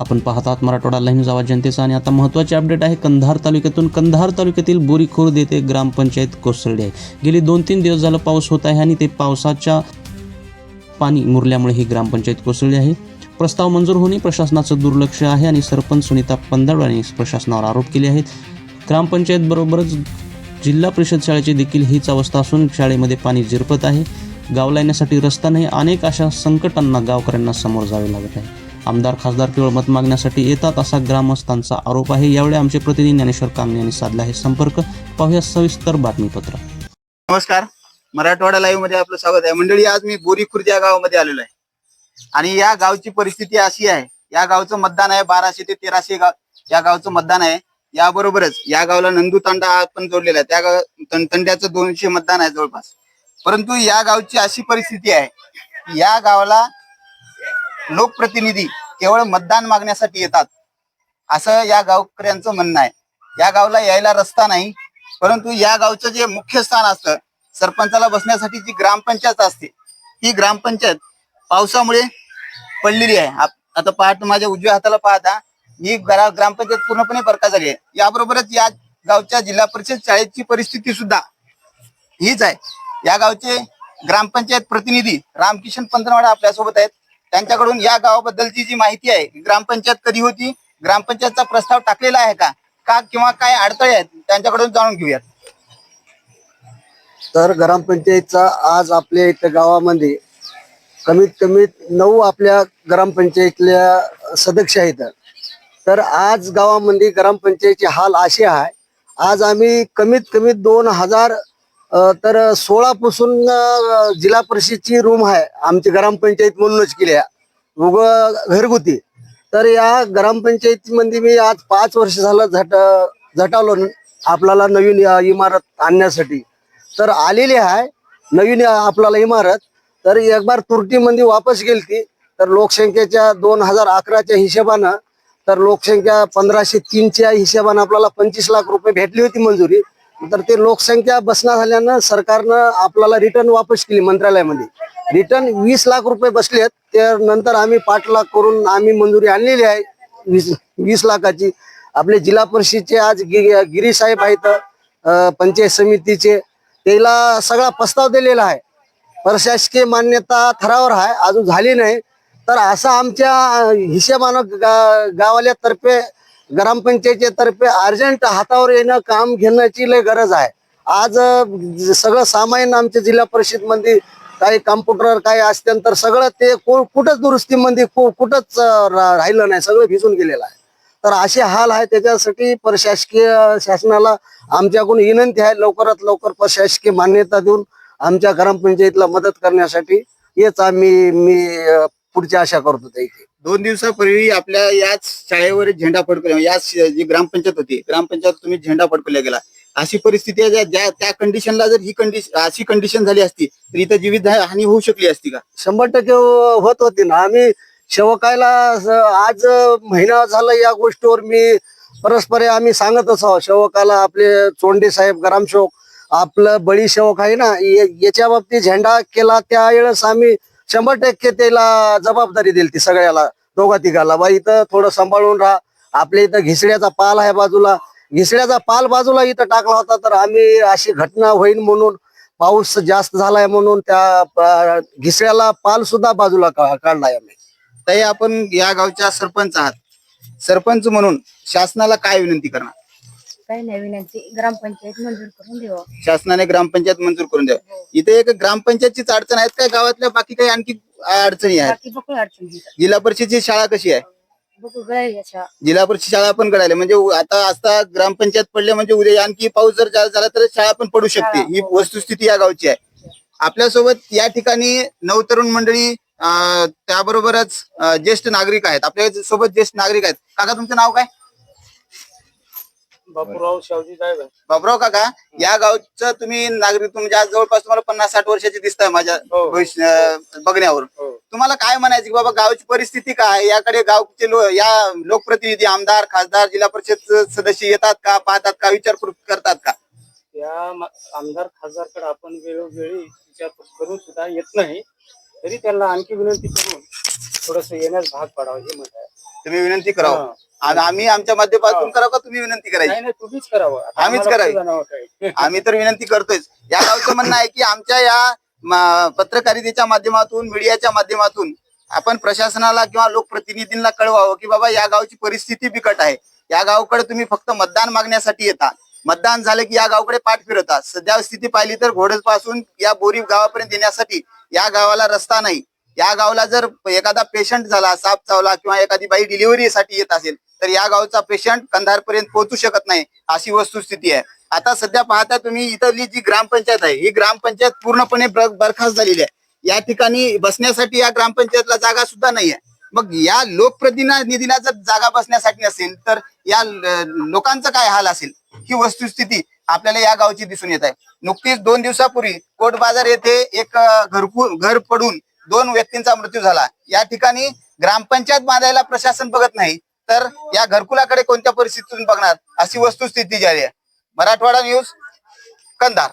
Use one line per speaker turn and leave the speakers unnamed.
आपण पाहतात आहात मराठवाडा लाईव्ह आवाज जनतेचा आणि आता महत्त्वाचे अपडेट आहे कंधार तालुक्यातून कंधार तालुक्यातील बोरी खुर्द येथे ग्रामपंचायत कोसळली आहे. गेली दोन तीन दिवस झालं पाऊस होत आहे आणि ते पावसाच्या पाणी मुरल्यामुळे ही ग्रामपंचायत कोसळली आहे. प्रस्ताव मंजूर होणे प्रशासनाचं दुर्लक्ष आहे आणि सरपंच सुनीता पंदळ यांनी प्रशासनावर आरोप केले आहेत. ग्रामपंचायतबरोबरच जिल्हा परिषद शाळेची देखील हीच अवस्था असून शाळेमध्ये पाणी झिरपत आहे. गावला येण्यासाठी रस्ता नाही अनेक अशा संकटांना गावकऱ्यांना समोर जावे लागत आहे. आमदार खासदार केवळ मत मागण्यासाठी येतात असा ग्रामस्थांचा आरोप आहे. यावेळी आमचे प्रतिनिधी ज्ञानेश्वर कांगणे यांनी साधला आहे संपर्क. पाहूया सविस्तर बातमीपत्र.
नमस्कार. मराठवाडा लाईव्हमध्ये आपलं स्वागत आहे. मंडळी आज मी बोरी खुर्द या गावामध्ये आलेलो आहे. आणि या गावची परिस्थिती अशी आहे. या गावचं मतदान आहे बाराशे ते तेराशे गाव. या गावचं मतदान आहे. याबरोबरच या गावाला नंदू तंडा पण जोडलेला आहे. त्या गाव तंड्याचं दोनशे मतदान आहे जवळपास. परंतु या गावची अशी परिस्थिती आहे. या गावाला लोकप्रतिनिधी केवळ मतदान मागण्यासाठी येतात. असं या गावकऱ्यांचं म्हणणं आहे. या गावला यायला रस्ता नाही परंतु या गावचं जे मुख्य स्थान असतं सरपंचाला बसण्यासाठी जी ग्रामपंचायत असते ही ग्रामपंचायत पावसामुळे पडलेली आहे. आता पहाट माझ्या उजव्या हाताला पाहता ही ग्रा- ग्रामपंचायत पूर्णपणे बरका झाली आहे. याबरोबरच या गावच्या जिल्हा परिषद शाळेची परिस्थिती सुद्धा हीच आहे. या गावचे ग्रामपंचायत प्रतिनिधी रामकिशन पंधरवाडा आपल्यासोबत आहेत. त्यांच्याकडून या गावाबद्दलची जी माहिती आहे ग्रामपंचायत कधी होती ग्रामपंचायतचा प्रस्ताव टाकलेला आहे का का किंवा काय अडथळे आहेत त्यांच्याकडून जाणून घेऊयात.
तर ग्रामपंचायतचा आज आपल्या इथं गावामध्ये कमीत कमीत नऊ आपल्या ग्रामपंचायतल्या सदस्य आहेत. तर आज गावामध्ये ग्रामपंचायतचे हाल असे आहे आज आम्ही कमीत कमी दोन हजार तर सोळा पासून जिल्हा परिषदची रूम आहे. आमची ग्रामपंचायत म्हणूनच केली आहे. उग घरगुती. तर या ग्रामपंचायतीमध्ये मी आज पाच वर्ष झालं झट झटावलो आपल्याला नवीन इमारत आणण्यासाठी. तर आलेली आहे नवीन आपल्याला इमारत. तर एक बार तुर्टीमध्ये वापस गेलती. तर लोकसंख्येच्या दोन हजार अकराच्या हिशेबानं तर लोकसंख्या पंधराशे तीनच्या हिशेबानं आपल्याला पंचवीस लाख रुपये भेटली होती मंजुरी. तर ते लोकसंख्या बसना झाल्यानं सरकारनं आपल्याला रिटर्न वापस केली मंत्रालयामध्ये. रिटर्न वीस लाख रुपये बसलेत त्यानंतर आम्ही पाच लाख करून आम्ही मंजुरी आणलेली आहे. वीस वीस लाखाची. आपले जिल्हा परिषदचे आज गिरी गिरी साहेब आहेत पंचायत समितीचे. त्याला सगळा प्रस्ताव दिलेला आहे. प्रशासकीय मान्यता थरावर आहे. अजून झाली नाही. तर असं आमच्या हिशेबानं गा गावाल्यातर्फे ग्रामपंचायतीच्या तर्फे अर्जंट हातावर येणं काम घेण्याची लय गरज आहे. आज सगळं सामान्य आमच्या जिल्हा परिषदमध्ये काही कम्प्युटर काही असतील तर सगळं ते कु- कुठंच दुरुस्तीमध्ये कु- कुठंच राहिलं नाही. सगळं भिजून गेलेलं आहे. तर असे हाल आहे त्याच्यासाठी प्रशासकीय शासनाला आमच्याकडून विनंती आहे लवकरात लवकर प्रशासकीय मान्यता देऊन आमच्या ग्रामपंचायतीला मदत करण्यासाठी. हेच आम्ही मी पुढची आशा करतो त्या इथे
दोन दिवसापूर्वी आपल्या याच शाळेवर झेंडा फडकवला. याच जी ग्रामपंचायत होती ग्रामपंचायत तुम्ही झेंडा फडकवला गेला. अशी परिस्थिती आहे ज्या- त्या कंडिशनला जर ही कंडिशन अशी कंडिशन झाली असती तर इथं जीवित हानी होऊ शकली असती का?
शंभर टक्के होत होती ना. आम्ही सेवकायला स- आज महिना झाला या गोष्टीवर मी परस्पर आम्ही सांगतच आहोत. सेवकाला आपले चोंडे साहेब ग्रामसेवक आपलं बळी सेवक आहे ना याच्या बाबतीत झेंडा केला त्यावेळेस आम्ही शंभर टक्के त्याला जबाबदारी दिली ती सगळ्याला दोघा तिघाला. बा इथं थोडं सांभाळून राहा. आपल्या इथं घिसड्याचा पाल आहे बाजूला. घिसड्याचा पाल बाजूला इथं टाकला होता तर आम्ही अशी घटना होईल म्हणून पाऊस जास्त झालाय म्हणून त्या घिसड्याला पाल सुद्धा बाजूला काढलाय आम्ही.
ताई आपण या गावच्या सरपंच आहात. सरपंच म्हणून शासनाला काय विनंती करणार?
काही नाही विनंती ग्रामपंचायत मंजूर करून देवा.
शासनाने ग्रामपंचायत मंजूर करून द्यावं. इथे एक ग्रामपंचायतचीच अडचण आहेत काय? गावातल्या बाकी काही आणखी अडचणी आहेत?
बाकी बकुळ अडचण घेतात
जिल्हा परिषदची शाळा कशी आहे?
बकुळ गळाली अशा
जिल्हा परिषद शाळा पण कळाल्या म्हणजे उ- आता आता ग्रामपंचायत पडले म्हणजे उद्या आणखी पाऊस जर जा- झाला तर शाळा पण पडू शकते. ही वस्तुस्थिती या गावची आहे. आपल्यासोबत या ठिकाणी नवतरुण मंडळी अं, त्याबरोबरच अं, ज्येष्ठ नागरिक आहेत. आपल्यासोबत ज्येष्ठ नागरिक आहेत. काका तुमचं नाव काय?
बापूराव शावजी साहेब आहे.
बाबराव काका या गावचं तुम्ही नागरिक म्हणजे आज जवळपास तुम्हाला पन्नास साठ वर्षाची दिसताय माझ्या
हो.
भविष्य- अं, बघण्यावर
हो.
तुम्हाला काय म्हणायचं की बाबा गावची परिस्थिती काय याकडे गावचे लो, या लोकप्रतिनिधी आमदार खासदार जिल्हा परिषद सदस्य येतात का पाहतात का विचार करतात का
त्या म- आमदार खासदारकडे आपण वेळोवेळी विचारपूस करून सुद्धा येत नाही तरी त्यांना आणखी विनंती करून थोडस येण्यास भाग पाडावं हे मत आहे
तुम्ही विनंती करावं
हा.
आणि आम्ही आमच्या माध्यमातून
हा.
करावं का तुम्ही विनंती करायची?
नाही तुम्हीच करावं.
आम्हीच करावी. आम्ही तर विनंती करतोय या गावचं म्हणणं आहे की आमच्या या पत्रकारितेच्या माध्यमातून मीडियाच्या माध्यमातून आपण प्रशासनाला किंवा लोकप्रतिनिधींना कळवावं की बाबा या गावची परिस्थिती बिकट आहे. या गावकडे तुम्ही फक्त मतदान मागण्यासाठी येता. मतदान झालं की या गावकडे पाठ फिरवता. सध्या स्थिती पाहिली तर घोडजपासून या बोरी गावापर्यंत येण्यासाठी या गावाला रस्ता नाही. या गावाला जर एखादा पेशंट झाला साप चावला किंवा एखादी बाई डिलिव्हरीसाठी येत असेल तर या गावचा पेशंट कंधार पर्यंत पोहोचू शकत नाही अशी वस्तुस्थिती आहे. आता सध्या पाहता तुम्ही इथली जी ग्रामपंचायत आहे ही ग्रामपंचायत पूर्णपणे बरखास्त झालेली आहे. या ठिकाणी बसण्यासाठी या ग्रामपंचायतला जागा सुद्धा नाही आहे मग या लोकप्रतिनिधीला जर जागा बसण्यासाठी नसेल तर या लोकांचा काय हाल असेल? ही वस्तुस्थिती आपल्याला या गावची दिसून येत आहे. नुकतीच दोन दिवसापूर्वी कोट बाजार येथे एक अ, घरकू घर पडून दोन व्यक्तींचा मृत्यू झाला. या ठिकाणी ग्रामपंचायत बांधायला प्रशासन बघत नाही तर या घरकुलाकडे कोणत्या परिस्थितीतून बघणार? अशी वस्तुस्थिती झाली आहे. मराठवाडा न्यूज कंधार.